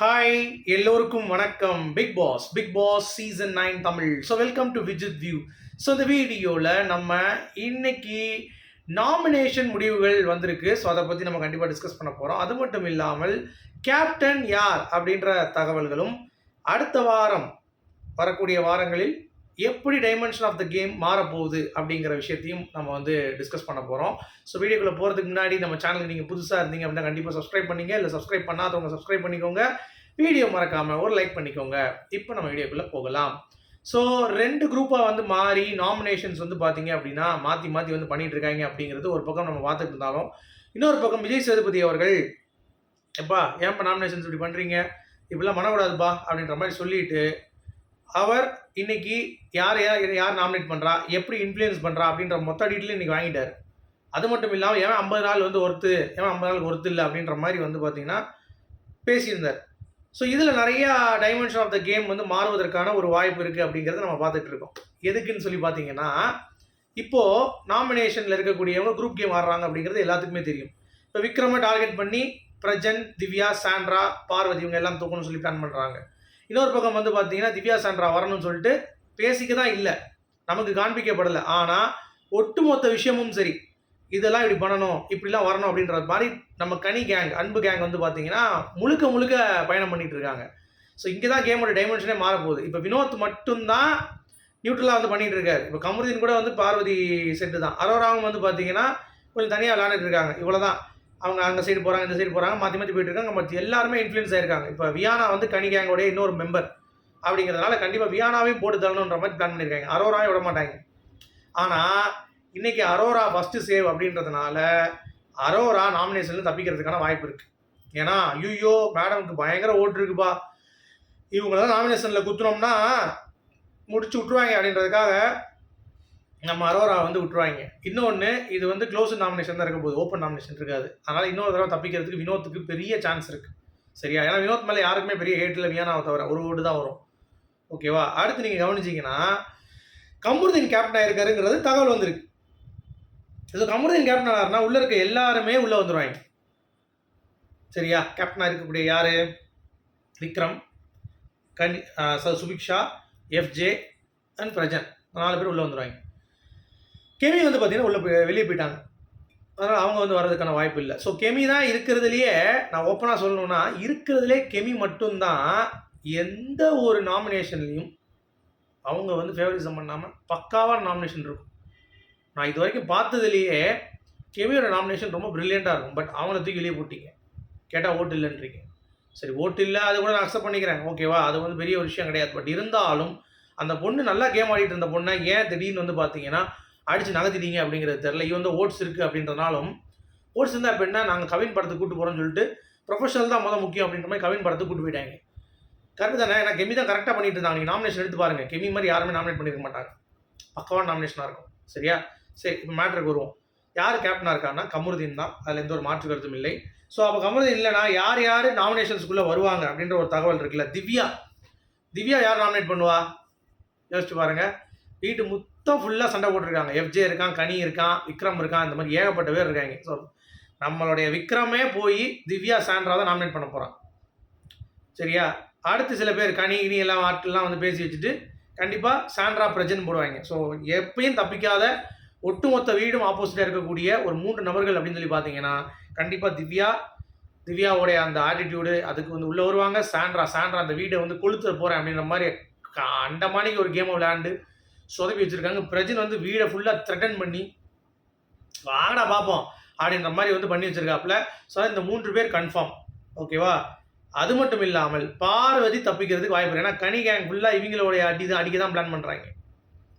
Hi எல்லோருக்கும் வணக்கம். Big boss big boss season nine Tamil. So welcome to Vijith view so இந்த வீடியோவில் நம்ம இன்னைக்கு நாமினேஷன் முடிவுகள் வந்திருக்கு. ஸோ அதை பற்றி நம்ம கண்டிப்பாக டிஸ்கஸ் பண்ண போகிறோம் அது மட்டும் இல்லாமல் கேப்டன் யார் அப்படின்ற தகவல்களும் அடுத்த வாரம் வரக்கூடிய வாரங்களில் எப்படி டைமென்ஷன் ஆஃப் த கேம் மாறப்போகுது அப்படிங்கிற விஷயத்தையும் நம்ம வந்து டிஸ்கஸ் பண்ண போகிறோம் ஸோ வீடியோக்குள்ளே போகிறதுக்கு முன்னாடி நம்ம சேனலுக்கு நீங்கள் புதுசாக இருந்தீங்க அப்படின்னா கண்டிப்பாக சப்ஸ்கிரைப் பண்ணிங்க. இல்லை சப்ஸ்கிரைப் பண்ணாதவங்க சப்ஸ்கிரைப் பண்ணிக்கோங்க. வீடியோ மறக்காமல் ஒரு லைக் பண்ணிக்கோங்க. இப்போ நம்ம வீடியோக்குள்ளே போகலாம். ஸோ ரெண்டு குரூப்பாக வந்து மாறி நாமினேஷன்ஸ் வந்து பார்த்தீங்க அப்படின்னா மாற்றி மாற்றி வந்து பண்ணிட்டு இருக்காங்க அப்படிங்கிறது ஒரு பக்கம் நம்ம பார்த்துட்டு இருந்தாலும் இன்னொரு பக்கம் விஜய் சேதுபதி அவர்கள் எப்பா ஏன்ப்பா நாமினேஷன்ஸ் இப்படி பண்ணுறீங்க இப்படிலாம் பண்ணக்கூடாதுப்பா அப்படின்ற மாதிரி சொல்லிட்டு அவர் இன்னைக்கு யார் யார் யார் நாமினேட் பண்ணுறா எப்படி இன்ஃப்ளூயன்ஸ் பண்ணுறா அப்படின்ற மொத்த டீட்டெயிலும் இன்றைக்கி வாங்கிட்டார். அது மட்டும் இல்லாமல் ஏன் ஐம்பது நாள் வந்து ஒருத்து ஏன் ஐம்பது நாள் ஒருத்து இல்லை அப்படின்ற மாதிரி வந்து பார்த்தீங்கன்னா பேசியிருந்தார். ஸோ இதில் நிறையா டைமென்ஷன் ஆஃப் த கேம் வந்து மாறுவதற்கான ஒரு வாய்ப்பு இருக்குது அப்படிங்கிறத நம்ம பார்த்துட்டு இருக்கோம். எதுக்குன்னு சொல்லி பார்த்தீங்கன்னா இப்போது நாமினேஷனில் இருக்கக்கூடியவங்க குரூப் கேம் ஆடுறாங்க அப்படிங்கிறது எல்லாத்துக்குமே தெரியும். இப்போ விக்ரமை டார்கெட் பண்ணி பிரஜன் திவ்யா சாண்ட்ரா பார்வதி இவங்க எல்லாம் தூக்கணும்னு சொல்லி பிளான் பண்ணுறாங்க இன்னொரு பக்கம் வந்து பார்த்தீங்கன்னா திவ்யா சாண்ட்ரா வரணும்னு சொல்லிட்டு பேசிக்க தான் இல்லை. நமக்கு காண்பிக்கப்படலை. ஆனால் ஒட்டுமொத்த விஷயமும் சரி. இதெல்லாம் இப்படி பண்ணணும் இப்படிலாம் வரணும் அப்படின்ற மாதிரி நம்ம கனி கேங் அன்பு கேங் வந்து பார்த்தீங்கன்னா முழுக்க முழுக்க பயணம் பண்ணிகிட்டு இருக்காங்க. ஸோ இங்கே தான் கேமோட டைமென்ஷனே மாறப்போகுது. இப்போ வினோத் மட்டும்தான் நியூட்ரலாக வந்து பண்ணிகிட்டு இருக்காரு. இப்போ கமருதீன் கூட வந்து பார்வதி செட்டு தான். அரோராவும் வந்து பார்த்தீங்கன்னா கொஞ்சம் தனியாக விளாண்டுட்டு இருக்காங்க. இவ்வளோ தான் அவங்க அந்த சைடு போகிறாங்க இந்த சைடு போகிறாங்க மாற்றி மாற்றி போயிட்டு இருக்காங்க. மற்ற எல்லாருமே இன்ஃப்ளூயன்ஸ் ஆயிருக்காங்க. இப்போ வியானா வந்து கனி கேங்கோடைய இன்னொரு மெம்பர் அப்படிங்கிறதுனால கண்டிப்பாக வியானாவையும் போட்டு தரணுன்ற மாதிரி பிளான் பண்ணியிருக்காங்க அரோராவை விட மாட்டாங்க. ஆனால் இன்றைக்கி அரோரா ஃபஸ்ட்டு சேவ் அப்படின்றதுனால அரோரா நாமினேஷன்ல தப்பிக்கிறதுக்கான வாய்ப்பு இருக்குது ஏன்னா ஐயோ மேடம்க்கு பயங்கர ஓட்டு இருக்குப்பா. இவங்களெல்லாம் நாமினேஷனில் குத்துனோம்னா முடிச்சு விட்ருவாங்க அப்படின்றதுக்காக நம்ம அரோரா வந்து விட்டுருவாங்க. இன்னொன்று இது வந்து க்ளோஸ் நாமினேஷன் தான் இருக்க போது ஓப்பன் நாமினேஷன் இருக்காது. அதனால் இன்னொரு தடவை தப்பிக்கிறதுக்கு வினோத்துக்கு பெரிய சான்ஸ் இருக்குது சரியா? ஏன்னா வினோத் மேலே யாருக்குமே பெரிய ஹேட்டில் வியானாவை தவிர. ஒரு ஓடு தான் வரும். ஓகேவா அடுத்து நீங்கள் கவனிச்சிங்கன்னா கமருதீன் கேப்டன் ஆயிருக்காருங்கிறது தகவல் வந்திருக்கு. இது கமருதீன் கேப்டன் ஆனார்னா உள்ளே இருக்க எல்லாருமே உள்ளே வந்துடுவாங்க சரியா? கேப்டனாக இருக்கக்கூடிய யார்? விக்ரம் கனி சுபிக்ஷா எஃப்ஜே அண்ட் பிரஜன். நாலு பேர் உள்ளே வந்துடுவாங்க கெமி வந்து பார்த்தீங்கன்னா உள்ளே போய் வெளியே போயிட்டாங்க. அதனால் அவங்க வந்து வர்றதுக்கான வாய்ப்பு இல்லை. ஸோ கெமி தான் இருக்கிறதுலையே நான் ஓப்பனாக சொல்லணும்னா இருக்கிறதுலே கெமி மட்டும்தான் எந்த ஒரு நாமினேஷன்லையும் அவங்க வந்து ஃபேவரிசம் பண்ணாமல் பக்காவான நாமினேஷன் இருக்கும். நான் இது வரைக்கும் பார்த்ததுலேயே கெமியோட நாமினேஷன் ரொம்ப ப்ரில்லியண்ட்டாக இருக்கும். பட் அவங்கள தூக்கி வெளியே போட்டீங்க. கேட்டால் ஓட்டு இல்லைன்றீங்க. சரி ஓட்டு இல்லை அது கூட நான் அக்செப்ட் பண்ணிக்கிறேன். ஓகேவா அது வந்து பெரிய ஒரு விஷயம் கிடையாது. பட் இருந்தாலும் அந்த பொண்ணு நல்லா கேம் ஆடிட்டு இருந்த பொண்ணை ஏன் திடீர்னு வந்து பார்த்தீங்கன்னா அடிச்சு நகர்த்திட்டீங்க அப்படிங்கிறது தெரில இவன் வந்து ஓட்ஸ் இருக்குது அப்படின்றனாலும் ஓட்ஸ் இருந்தால் இப்போ என்ன? நாங்கள் கவின் படத்துக்கு கூட்டு போகிறோம்னு சொல்லிட்டு ப்ரொஃபஷனல் தான் முதல் முக்கியம் அப்படின்ற மாதிரி கவின் படத்துக்கு கூட்டு போயிட்டாங்க. கரெக்ட் தானே? ஏன்னா கெமி தான் கரெக்டாக பண்ணிட்டு இருந்தாங்க. நீங்கள் நாமினேஷன் எடுத்து பாருங்க. கெமி மாதிரி யாருமே நாமினேட் பண்ணியிருக்க மாட்டாங்க. பக்கவான நாமினேஷனாக இருக்கும். சரியா? சரி இப்போ மேட்ருக்கு வருவோம். யார் கேப்டனாக இருக்காங்கன்னா கமருதீன் தான். அதில் எந்த ஒரு மாற்று கருத்தும் இல்லை. ஸோ அப்போ கமருதீன் இல்லைனா யார் யார் நாமினேஷன்ஸ்குள்ளே வருவாங்க அப்படின்ற ஒரு தகவல் இருக்குல்ல. திவ்யா. திவ்யா யார் நாமினேட் பண்ணுவா? யோசிச்சு பாருங்கள் வீட்டு மொத்தம் ஃபுல்லாக சண்டை போட்டிருக்காங்க. எஃப்ஜே இருக்கான் கனி இருக்கான் விக்ரம் இருக்கான் இந்த மாதிரி ஏகப்பட்ட பேர் இருக்காங்க. ஸோ நம்மளுடைய விக்ரமே போய் திவ்யா சாண்ட்ரா தான் நாமினேட் பண்ண போகிறான் சரியா? அடுத்து சில பேர் கனி கினி எல்லாம் ஆட்கள்லாம் வந்து பேசி வச்சுட்டு கண்டிப்பாக சாண்ட்ரா பிரஜன் போடுவாங்க. ஸோ எப்பயும் தப்பிக்காத ஒட்டுமொத்த வீடும் ஆப்போசிட்டாக இருக்கக்கூடிய ஒரு மூன்று நபர்கள் அப்படின்னு சொல்லி பார்த்தீங்கன்னா கண்டிப்பாக திவ்யா திவ்யாவுடைய அந்த ஆட்டிடியூடு அதுக்கு வந்து உள்ளே வருவாங்க. சாண்ட்ரா சாண்ட்ரா அந்த வீடை வந்து கொளுத்த போகிறேன் அப்படின்ற மாதிரி க- அண்டமானிக்கு ஒரு கேமை விளையாண்டு சொதப்பி வச்சுருக்காங்க. பிரஜன் வந்து வீடை ஃபுல்லாக த்ரெட்டன் பண்ணி வாங்கடா பார்ப்போம் அப்படின்ற மாதிரி வந்து பண்ணி வச்சிருக்காப்புல. ஸோ இந்த மூன்று பேர் கன்ஃபார்ம் ஓகேவா அது மட்டும் இல்லாமல் பார்வதி தப்பிக்கிறதுக்கு வாய்ப்பு ஏன்னா கனி கேங் ஃபுல்லாக இவங்களுடைய அடி தான் அடிக்க தான் பிளான் பண்ணுறாங்க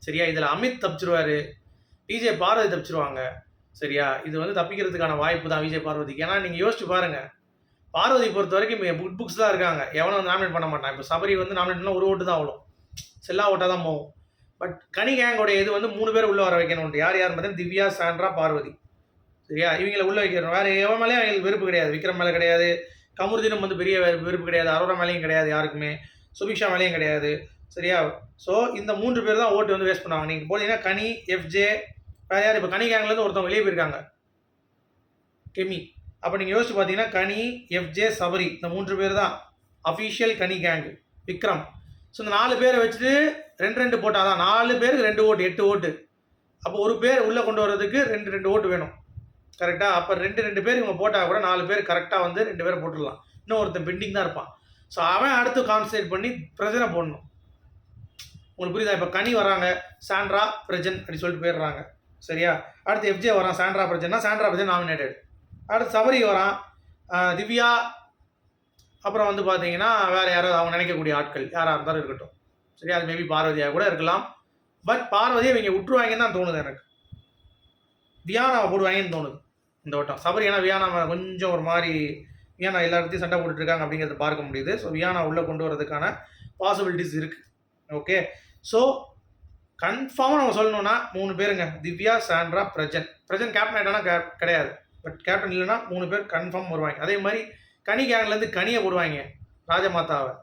சரியா? இதில் அமித் தப்பிச்சிருவார். விஜய் பார்வதி தப்பிச்சிருவாங்க. சரியா? இது வந்து தப்பிக்கிறதுக்கான வாய்ப்பு தான் விஜய் பார்வதிக்கு. ஏன்னா நீங்கள் யோசிச்சு பாருங்கள் பார்வதி பொறுத்த வரைக்கும் புட் புக்ஸ் தான் இருக்காங்க. எவனும் வந்து நாமினேட் பண்ண மாட்டான். இப்போ சபரி வந்து நாமினேட் பண்ணால் ஒரு ஓட்டு தான் அவ்வளோ செல்லா ஓட்டாக தான் போகும். பட் கனி கேங்கோடைய இது வந்து மூணு பேர் உள்ளே வர வைக்கணும் யார் யார் பார்த்தீங்கன்னா திவ்யா சாண்ட்ரா பார்வதி. சரியா? இவங்களை உள்ளே வைக்கணும். வேறு எவன் மேலேயும் அவங்களுக்கு வெறுப்பு கிடையாது. விக்ரம் மேலே கிடையாது. கமருதீனம் வந்து பெரிய விருப்பு வெறுப்பு கிடையாது. அரோரா மேலேயும் கிடையாது யாருக்குமே. சுபிக்ஷா மேலேயும் கிடையாது. சரியா? ஸோ இந்த மூன்று பேர் தான் ஓட்டு வந்து வேஸ்ட் பண்ணுவாங்க. நீங்கள் போனீங்கன்னா கனி எஃப்ஜே வேறு யார்? இப்போ கனி கேங்லேருந்து ஒருத்தவங்க வெளியே போயிருக்காங்க. கெமி. அப்போ நீங்கள் யோசிச்சு பார்த்தீங்கன்னா கனி எஃப்ஜே சபரி இந்த மூன்று பேர் தான் அஃபீஷியல் கனி கேங்கு விக்ரம். ஸோ இந்த நாலு பேரை வச்சுட்டு ரெண்டு ரெண்டு போட்டால் தான் நாலு பேருக்கு ரெண்டு ஓட்டு எட்டு ஓட்டு. அப்போ ஒரு பேர் உள்ளே கொண்டு வர்றதுக்கு ரெண்டு ரெண்டு ஓட்டு வேணும். கரெக்டாக அப்போ ரெண்டு ரெண்டு பேர் இவங்க போட்டால் கூட நாலு பேர் கரெக்டாக வந்து ரெண்டு பேரும் போட்டுடலாம். இன்னும் ஒருத்தன் பெண்டிங் தான் இருப்பான். ஸோ அவன் அடுத்து கான்சன்ட்ரேட் பண்ணி பிரஜனை போடணும். உங்களுக்கு புரியுதா? இப்போ கனி வராங்க சாண்ட்ரா பிரஜன் அப்படின்னு சொல்லிட்டு போயிடுறாங்க. சரியா? அடுத்து எஃப்ஜே வரான். சாண்ட்ரா பிரஜன்னா சாண்ட்ரா பிரஜன் நாமினேட்டட் அடுத்து சபரி வரான். திவ்யா. அப்புறம் வந்து பார்த்தீங்கன்னா வேறு யாராவது அவங்க நினைக்கக்கூடிய ஆட்கள் யாராக இருந்தாலும் இருக்கட்டும். சரியா? அது மேபி பார்வதியாக கூட இருக்கலாம். பட் பார்வதியை இவங்க விட்டுருவாங்கன்னு தான் தோணுது எனக்கு. வியானாவை போடுவாங்கன்னு தோணுது. இந்த வட்டம். சபரி ஏன்னா வியானா கொஞ்சம் ஒரு மாதிரி வியானா எல்லா இடத்தையும் சண்டை போட்டுட்ருக்காங்க அப்படிங்கிறத பார்க்க முடியுது. ஸோ வியானா உள்ளே கொண்டு வரதுக்கான பாசிபிலிட்டிஸ் இருக்குது ஓகே ஸோ கன்ஃபார்மாக நம்ம சொல்லணும்னா மூணு பேருங்க. திவ்யா சாண்ட்ரா பிரஜன். பிரஜன் கேப்டன் ஆகிட்டானா கிடையாது. பட் கேப்டன் இல்லைன்னா மூணு பேர் கன்ஃபார்ம் வருவாங்க. அதே மாதிரி கனி கேங்லேருந்து கனியை போடுவாங்க. ராஜமாதாவை.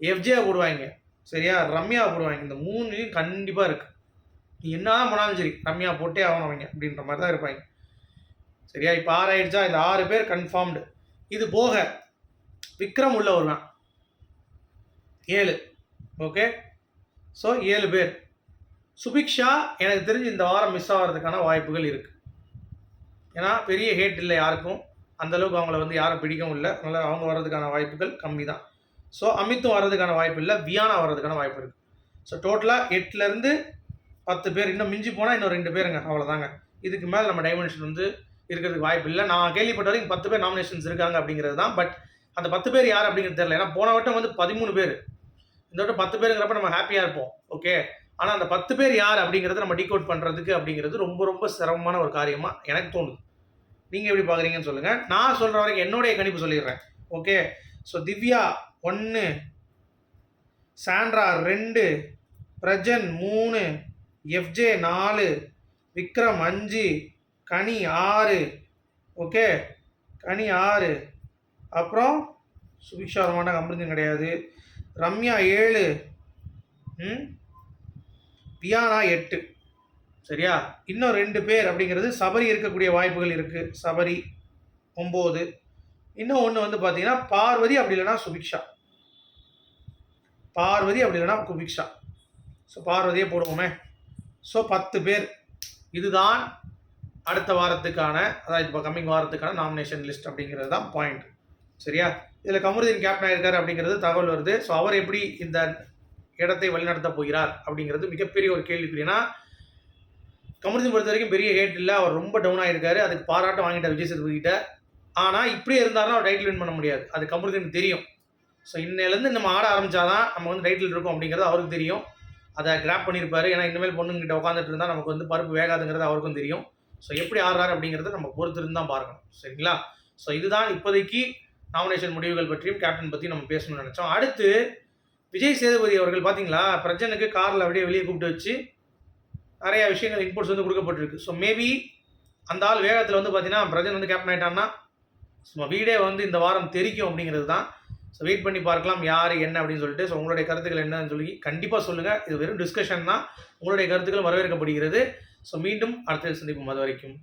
எஃப்ஜே போடுவாங்க. சரியா? ரம்யா போடுவாங்க இந்த மூணுலையும் கண்டிப்பாக இருக்குது நீ என்ன தான் பண்ணாலும் சரி ரம்யா போட்டே ஆகணும் அவங்க அப்படின்ற மாதிரி தான் இருப்பாங்க. சரியா? இப்போ ஆறு ஆயிடுச்சா இந்த ஆறு பேர் கன்ஃபார்ம்டு இது போக விக்ரம் உள்ள வருவான். ஏழு. ஓகே? ஸோ ஏழு பேர். சுபிக்ஷா எனக்கு தெரிஞ்சு இந்த வாரம் மிஸ் ஆகிறதுக்கான வாய்ப்புகள் இருக்குது ஏன்னா பெரிய ஹேட் இல்லை யாருக்கும். அந்தளவுக்கு அவங்கள வந்து யாரும் பிடிக்கவும் இல்லை. அதனால் அவங்க வர்றதுக்கான வாய்ப்புகள் கம்மி தான் ஸோ அமித்தும் வர்றதுக்கான வாய்ப்பு இல்லை வியானா வர்றதுக்கான வாய்ப்பு இருக்குது ஸோ டோட்டலாக எட்டுலேருந்து பத்து பேர் இன்னும் மிஞ்சி போனால் இன்னும் ரெண்டு பேருங்க அவ்வளோதாங்க இதுக்கு மேலே நம்ம டைமென்ஷன் வந்து இருக்கிறதுக்கு வாய்ப்பு இல்லை. நான் கேள்விப்பட்ட வரைக்கும் பத்து பேர் நாமினேஷன்ஸ் இருக்காங்க அப்படிங்கிறது தான் பட் அந்த பத்து பேர் யார் அப்படிங்கிறது தெரியல. ஏன்னா போன வட்டம் வந்து பதிமூணு பேர். இந்த வட்டம் பத்து பேருங்கிறப்ப நம்ம ஹாப்பியாக இருப்போம் ஓகே ஆனால் அந்த பத்து பேர் யார் அப்படிங்கிறத நம்ம டிகோட் பண்ணுறதுக்கு அப்படிங்கிறது ரொம்ப ரொம்ப சிரமமான ஒரு காரியமாக எனக்கு தோணுது. நீங்கள் எப்படி பார்க்குறீங்கன்னு சொல்லுங்கள் நான் சொல்கிற வரைக்கும் என்னுடைய கணிப்பு சொல்லிடுறேன் ஓகே ஸோ திவ்யா ஒன்று சாண்ட்ரா ரெண்டு. பிரஜன் மூணு. எஃப்ஜே நாலு. விக்ரம் அஞ்சு. கனி ஆறு. ஓகே? கனி ஆறு. அப்புறம் சுபிக்ஷா வரமாட்டாங்க அமிர்தம் கிடையாது. ரம்யா ஏழு. ம்? வியானா எட்டு. சரியா? இன்னும் ரெண்டு பேர் அப்படிங்கிறது சபரி இருக்கக்கூடிய வாய்ப்புகள் இருக்குது சபரி ஒம்பது. இன்னும் ஒன்று வந்து பார்த்தீங்கன்னா பார்வதி அப்படி இல்லைன்னா சுபிக்ஷா. பார்வதி அப்படி இல்லைன்னா குபிக்ஷா. ஸோ பார்வதியே போடுவோமே. ஸோ பத்து பேர். இதுதான் அடுத்த வாரத்துக்கான அதாவது இப்போ கம்மிங் வாரத்துக்கான நாமினேஷன் லிஸ்ட் அப்படிங்கிறது தான் பாயிண்ட் சரியா? இதில் கமருதீன் கேப்டன் ஆகிருக்காரு அப்படிங்கிறது தகவல் வருது. ஸோ அவர் எப்படி இந்த இடத்தை வழிநடத்த போகிறார் அப்படிங்கிறது மிகப்பெரிய ஒரு கேள்விக்குறினா கமருதீன் பொறுத்த வரைக்கும் பெரிய ஹேட் இல்லை. அவர் ரொம்ப டவுன் ஆகிருக்காரு அதுக்கு பாராட்டம் வாங்கிட்டார் விஜய் சேதுபதி கிட்ட. ஆனால் இப்படியே இருந்தாருன்னா அவர் டைட்டில் வின் பண்ண முடியாது. அது கமருதீன் தெரியும். ஸோ இன்னிலேருந்து நம்ம ஆட ஆரம்பித்தாதான் நம்ம வந்து டைட்டில் இருக்கும் அப்படிங்கிறது அவருக்கு தெரியும். அதை கிராப் பண்ணியிருப்பாரு ஏன்னா இனிமேல் பொண்ணுங்கிட்ட உட்காந்துட்டு இருந்தால் நமக்கு வந்து பருப்பு வேகாதுங்கிறது அவருக்கும் தெரியும். ஸோ எப்படி ஆடுறாரு அப்படிங்கிறத நம்ம பொறுத்திருந்து தான் பார்க்கணும். சரிங்களா? ஸோ இதுதான் இப்போதைக்கு நாமினேஷன் முடிவுகள் பற்றியும் கேப்டன் பற்றியும் நம்ம பேசணும்னு நினச்சோம். அடுத்து விஜய் சேதுபதி அவர்கள் பார்த்தீங்களா பிரஜனுக்கு காரில் அப்படியே வெளியே கூப்பிட்டு வச்சு நிறைய விஷயங்கள் இன்புட்ஸ் வந்து கொடுக்கப்பட்டிருக்கு. ஸோ மேபி அந்த ஆள் வேகத்தில் வந்து பார்த்தீங்கன்னா பிரஜன் வந்து கேப்டன் ஆகிட்டான்னா சும்மா வீடே வந்து இந்த வாரம் தெரிக்கும் அப்படிங்கிறது தான். ஸோ வெயிட் பண்ணி பார்க்கலாம் யார் என்ன அப்படின்னு சொல்லிட்டு. ஸோ உங்களுடைய கருத்துக்கள் என்னன்னு சொல்லி கண்டிப்பாக சொல்லுங்கள் இது வெறும் டிஸ்கஷன் தான். உங்களுடைய கருத்துக்கள் வரவேற்கப்படுகிறது. ஸோ மீண்டும் அடுத்த சந்திப்போம். அது வரைக்கும்.